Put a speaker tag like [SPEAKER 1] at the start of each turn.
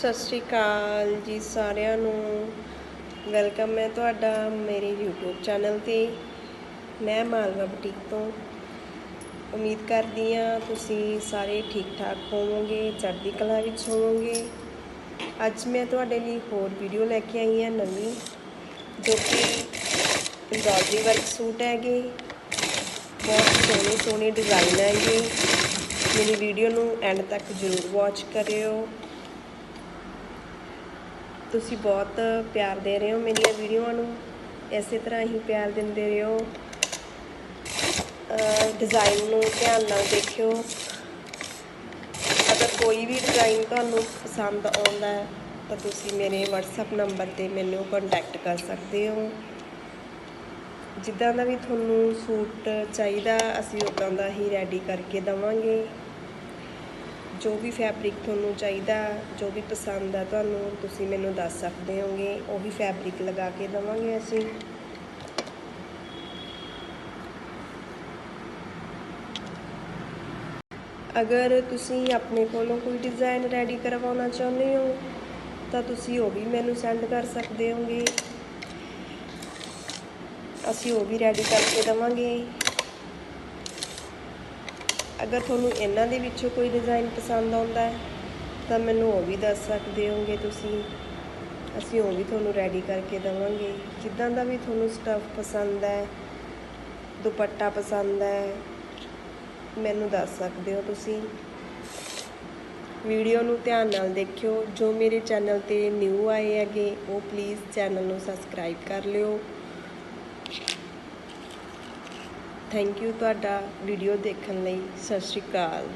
[SPEAKER 1] ਸਤਿ ਸ਼੍ਰੀ ਅਕਾਲ ਜੀ ਸਾਰਿਆਂ ਨੂੰ। ਵੈਲਕਮ ਹੈ ਤੁਹਾਡਾ ਮੇਰੇ YouTube ਚੈਨਲ ਤੇ। ਮੈਂ ਮਾਲਵਾ ਬੁਟੀਕ ਤੋਂ। ਉਮੀਦ ਕਰਦੀ ਹਾਂ ਤੁਸੀਂ ਸਾਰੇ ਠੀਕ ਠਾਕ ਹੋਵੋਗੇ, ਚੜ੍ਹਦੀ ਕਲਾ ਵਿੱਚ ਹੋਵੋਗੇ। ਅੱਜ ਮੈਂ ਤੁਹਾਡੇ ਲਈ ਹੋਰ ਵੀਡੀਓ ਲੈ ਕੇ ਆਈ ਹਾਂ ਨਵੀਂ, ਜੋ ਕਿ ਐਮਬ੍ਰੋਇਡਰੀ ਵਰਕ ਸੂਟ ਹੈਗੇ। ਬਹੁਤ ਸੋਹਣੇ ਸੋਹਣੇ ਡਿਜ਼ਾਈਨ ਹੈਗੇ। ਮੇਰੀ ਵੀਡੀਓ ਨੂੰ ਐਂਡ ਤੱਕ ਜ਼ਰੂਰ ਵਾਚ ਕਰਿਓ। ਤੁਸੀਂ ਬਹੁਤ ਪਿਆਰ ਦੇ ਰਹੇ ਹੋ ਮੇਰੀਆਂ ਵੀਡੀਓਆਂ ਨੂੰ। ਇਸੇ ਤਰ੍ਹਾਂ ਹੀ ਪਿਆਰ ਦਿੰਦੇ ਰਹੋ। ਡਿਜ਼ਾਈਨ ਨੂੰ ਧਿਆਨ ਨਾਲ ਦੇਖਿਓ। ਅਗਰ ਕੋਈ ਵੀ ਡਿਜ਼ਾਈਨ ਤੁਹਾਨੂੰ ਪਸੰਦ ਆਉਂਦਾ ਹੈ, ਤਾਂ ਤੁਸੀਂ ਮੇਰੇ WhatsApp ਨੰਬਰ ਤੇ ਮੈਨੂੰ ਕੰਟੈਕਟ ਕਰ ਸਕਦੇ ਹੋ। ਜਿੱਦਾਂ ਦਾ ਵੀ ਤੁਹਾਨੂੰ ਸੂਟ ਚਾਹੀਦਾ, ਅਸੀਂ ਉਦਾਂ ਦਾ ਹੀ ਰੈਡੀ ਕਰਕੇ ਦਵਾਂਗੇ। ਜੋ ਵੀ ਫੈਬਰਿਕ ਤੁਹਾਨੂੰ ਚਾਹੀਦਾ, ਜੋ ਵੀ ਪਸੰਦ ਆ ਤੁਹਾਨੂੰ, ਤੁਸੀਂ ਮੈਨੂੰ ਦੱਸ ਸਕਦੇ ਹੋਗੇ, ਉਹੀ ਫੈਬਰਿਕ ਲਗਾ ਕੇ ਦਵਾਂਗੇ ਅਸੀਂ। ਅਗਰ ਤੁਸੀਂ ਆਪਣੇ ਕੋਲੋਂ ਕੋਈ ਡਿਜ਼ਾਈਨ ਰੈਡੀ ਕਰਵਾਉਣਾ ਚਾਹੁੰਦੇ ਹੋ, ਤਾਂ ਤੁਸੀਂ ਉਹ ਵੀ ਮੈਨੂੰ ਸੈਂਡ ਕਰ ਸਕਦੇ ਹੋਗੇ। ਅਸੀਂ ਉਹ ਵੀ ਰੈਡੀ ਕਰਕੇ ਦਵਾਂਗੇ। ਅਗਰ ਤੁਹਾਨੂੰ ਇਹਨਾਂ ਦੇ ਵਿੱਚੋਂ ਕੋਈ ਡਿਜ਼ਾਈਨ ਪਸੰਦ ਆਉਂਦਾ ਹੈ, ਤਾਂ ਮੈਨੂੰ ਉਹ ਵੀ ਦੱਸ ਸਕਦੇ ਹੋਗੇ ਤੁਸੀਂ। ਅਸੀਂ ਉਹ ਵੀ ਤੁਹਾਨੂੰ ਰੈਡੀ ਕਰਕੇ ਦਵਾਂਗੇ। ਜਿੱਦਾਂ ਦਾ ਵੀ ਤੁਹਾਨੂੰ ਸਟੱਫ ਪਸੰਦ ਹੈ, ਦੁਪੱਟਾ ਪਸੰਦ ਹੈ, ਮੈਨੂੰ ਦੱਸ ਸਕਦੇ ਹੋ ਤੁਸੀਂ। ਵੀਡੀਓ ਨੂੰ ਧਿਆਨ ਨਾਲ ਦੇਖਿਓ। ਜੋ ਮੇਰੇ ਚੈਨਲ ਤੇ ਨਿਊ ਆਏ ਹੈਗੇ, ਉਹ ਪਲੀਜ਼ ਚੈਨਲ ਨੂੰ ਸਬਸਕ੍ਰਾਈਬ ਕਰ ਲਿਓ। ਥੈਂਕ ਯੂ ਤੁਹਾਡਾ ਵੀਡੀਓ ਦੇਖਣ ਲਈ ਸਤਿ ਸ਼੍ਰੀ ਅਕਾਲ।